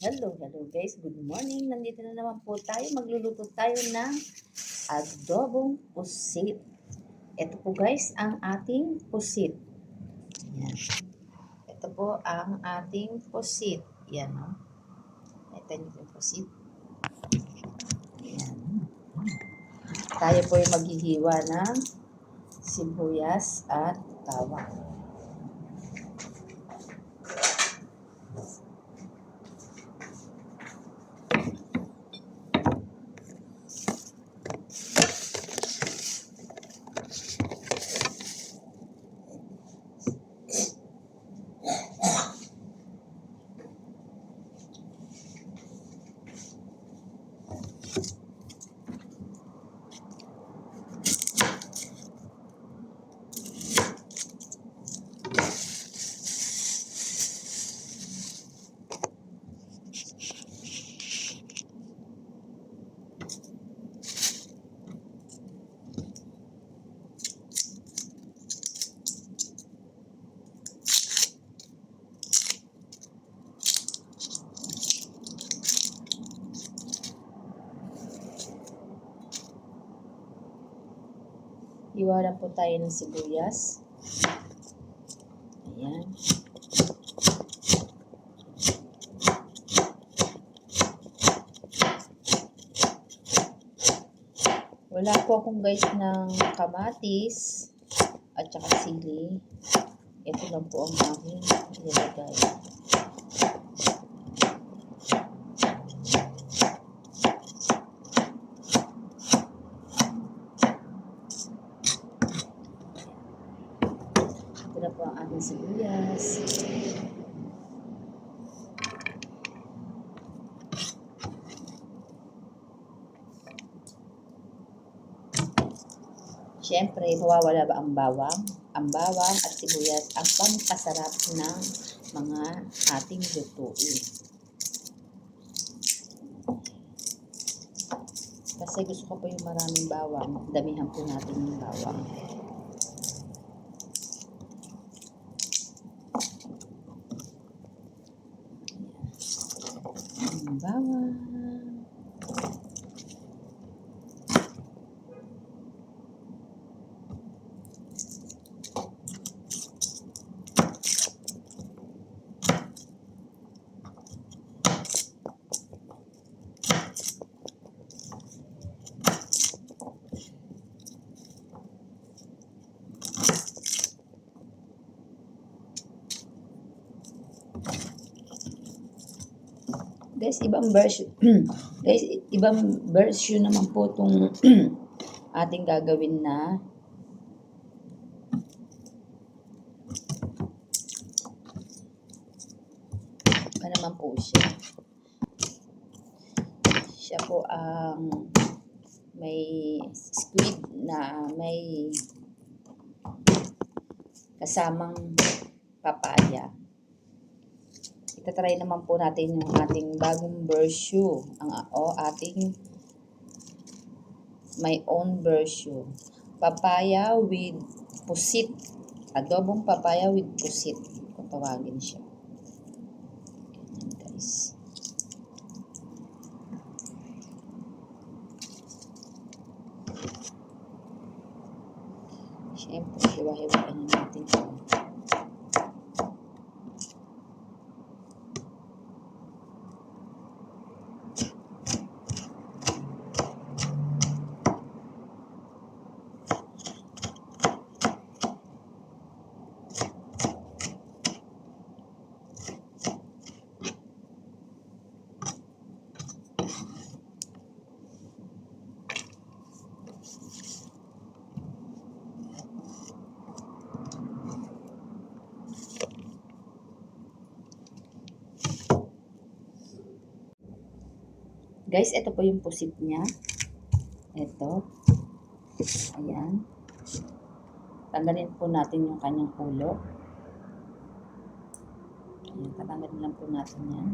Hello, hello guys. Good morning. Nandito na naman po tayo. Magluluto tayo ng adobong pusit. Ito po guys ang ating pusit. Yan. Ito po ang ating pusit. Yan o. Ito yung pusit. Yan. Tayo po ay maghihiwa ng sibuyas at bawang. Iwala po tayo ng sibuyas. Ayan. Wala po akong guys ng kamatis at saka sili. Ito lang po ang aking nilagay. Ito na po ang sibuyas. Siyempre, mawawala ba ang bawang? Ang bawang at sibuyas ang pampasarap ng mga ating lutuin. Kasi gusto ko po yung maraming bawang. Damihan po natin yung bawang. Ang bawang. Guys, ibang version. guys, ibang version naman po itong ating gagawin na ano naman po siya. Siya po ang may squid na may kasamang papaya. Itatry naman po natin yung ating bagong version. Ang o ating my own version. Papaya with pusit. Adobong papaya with pusit. Tawagin siya. Guys. Siyempre, hiwa-hiwain na natin ito. Guys, ito po yung pusit niya. Ito. Ayan. Tanggalin po natin yung kanyang ulo. Ayan, tatanggalin lang po natin yan.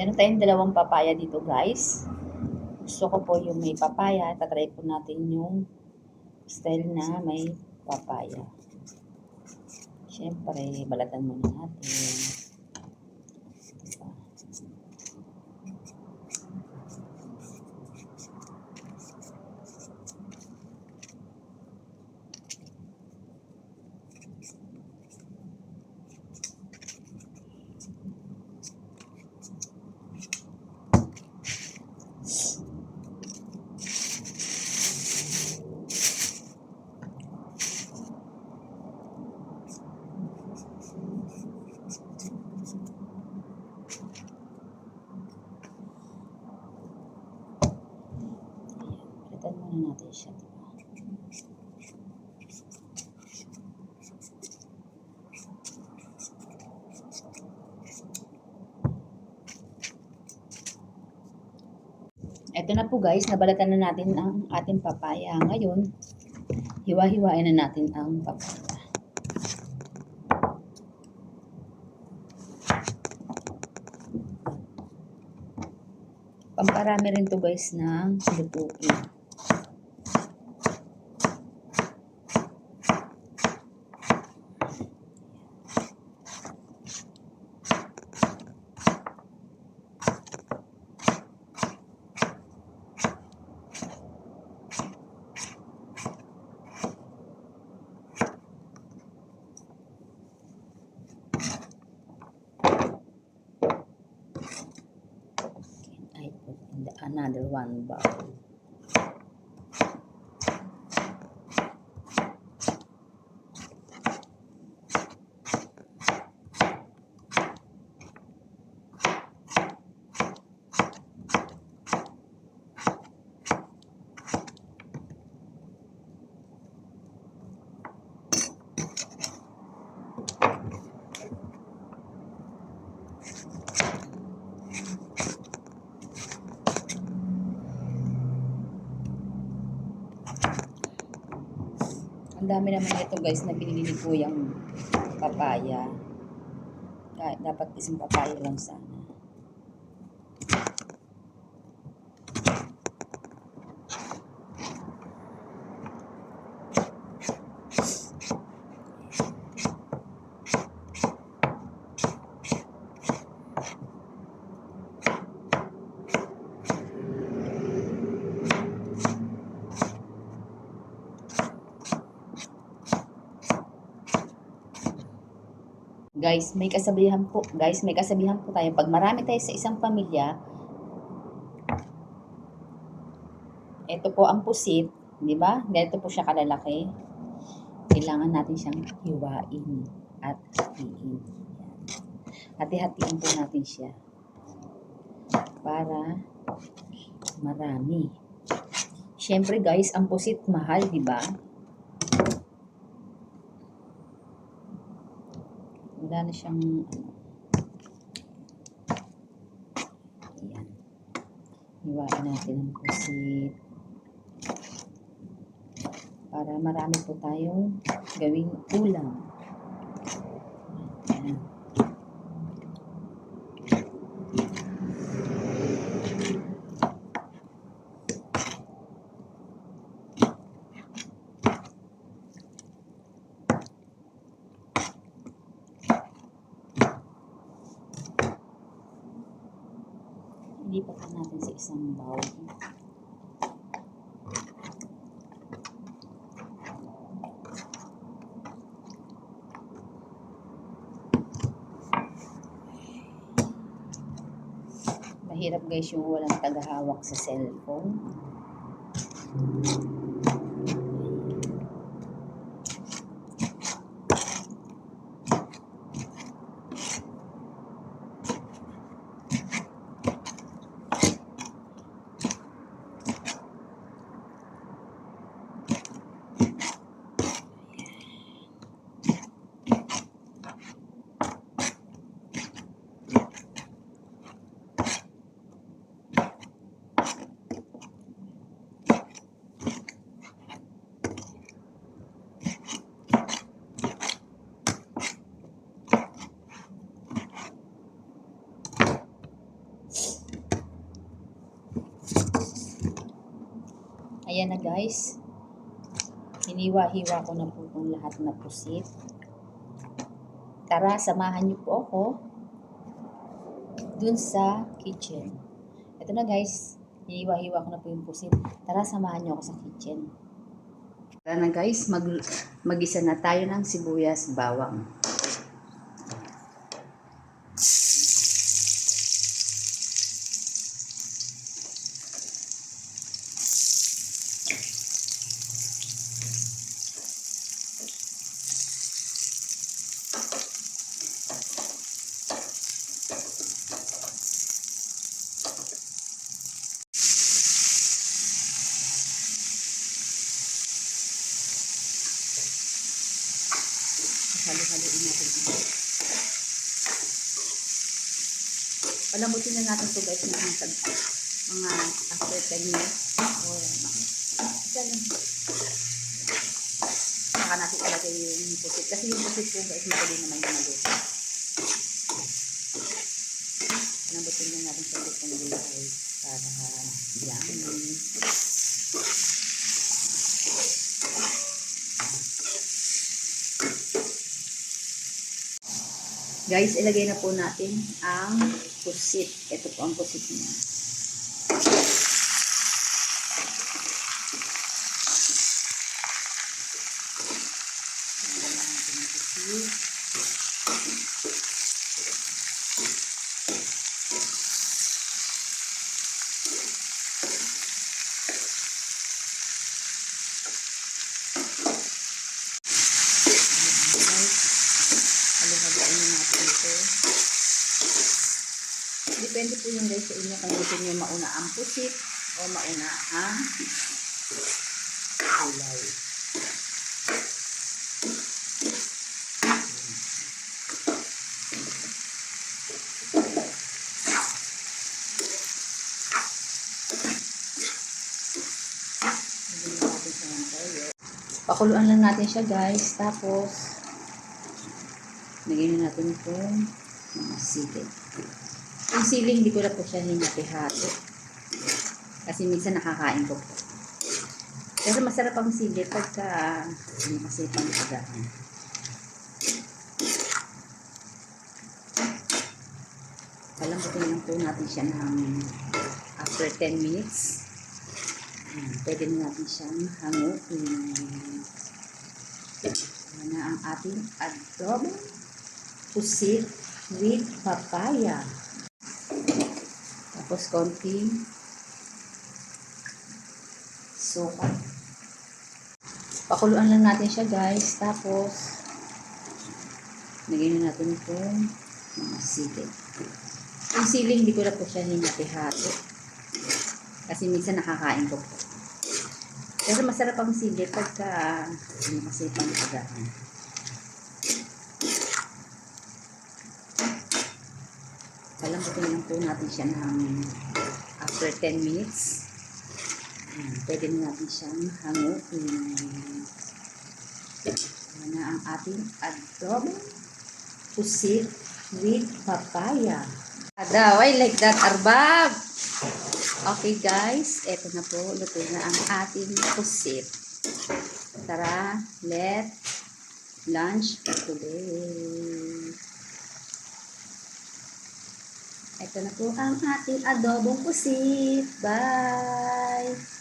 Meron tayong dalawang papaya dito guys. Gusto ko po yung may papaya. Tatry po natin yung style na may papaya. Siyempre, balatan muna natin. Muna natin siya. Diba? Ito na po guys, nabalatan na natin ang ating papaya. Ngayon, hiwa-hiwain na natin ang papaya. Pamparami rin to guys ng lutuin. Another one bowl. Dami naman ito guys na binili ni Kuyang papaya. Dapat isang papaya lang sana. Guys, may kasabihan po. Guys, may kasabihan po tayo. Pag marami tayo sa isang pamilya, ito po ang pusit, di ba? Ganito po siya kalalaki. Kailangan natin siyang hiwain at hatiin. Hati-hatiin po natin siya para marami. Siyempre guys, ang pusit mahal, di ba? Wala na siyang. Ayan. Hiwain natin ang pusit. Para marami po tayong gawing ulam. Ayan. Lipat na natin sa isang bowl. Mahirap guys yung walang tagahawak sa cellphone. Na guys. Hiniwa-hiwa ko na po itong lahat na pusit. Tara, samahan niyo po ako dun sa kitchen. Ito na guys. Hiniwa-hiwa ko na po yung pusit. Tara, samahan niyo ako sa kitchen. Tara na guys, mag, mag-isa na tayo ng sibuyas bawang. Halo-haloin natin ito. Palamutin na natin ito guys ng mga, mga after 10 minutes. O, isa lang. Saka natin ilagay yung pusit. Kasi yung pusit po guys, madali naman yung maluto. Palamutin na natin sa lutong gulay para yummy. Guys, ilagay na po natin ang pusit. Ito po ang pusit niya. Ilagay na natin ang pusit. Ayan, guys. Halo-haloin na natin ito. Yung guys sa inyo kung gusto nyo mauna ang pusit o mauna ang gulay. Pakuluan lang natin siya guys. Tapos, Lagyan na natin itong mga sili. Yung sili, hindi ko na po siya hinati-hati. Kasi minsan nakakain ko po. Pero masarap ang sili pagka ano kasi pangkagaan. Palambutin lang po natin siya ng after 10 minutes. Ayan, Pwede na natin siyang hanguin. Ayan na ang ating adobo pusit with papaya. Tapos konting suka. Pakuluan lang natin siya guys. Tapos lagyan na natin itong mga sili. Yung sili hindi ko na po siya hinati-hati. Kasi minsan nakakain ko po. Pero masarap ang sili pagka ano kasi pangkagaan. Palambutin lang po natin siya ng after 10 minutes. Ayan, pwede na natin siyang hanguin. Ayan na ang ating adobo pusit with papaya. Adaw, I like that, arbab! Okay guys, eto na po, luto na ang ating pusit. Tara, let lunch today. Ito na po ang ating adobong pusit. Bye!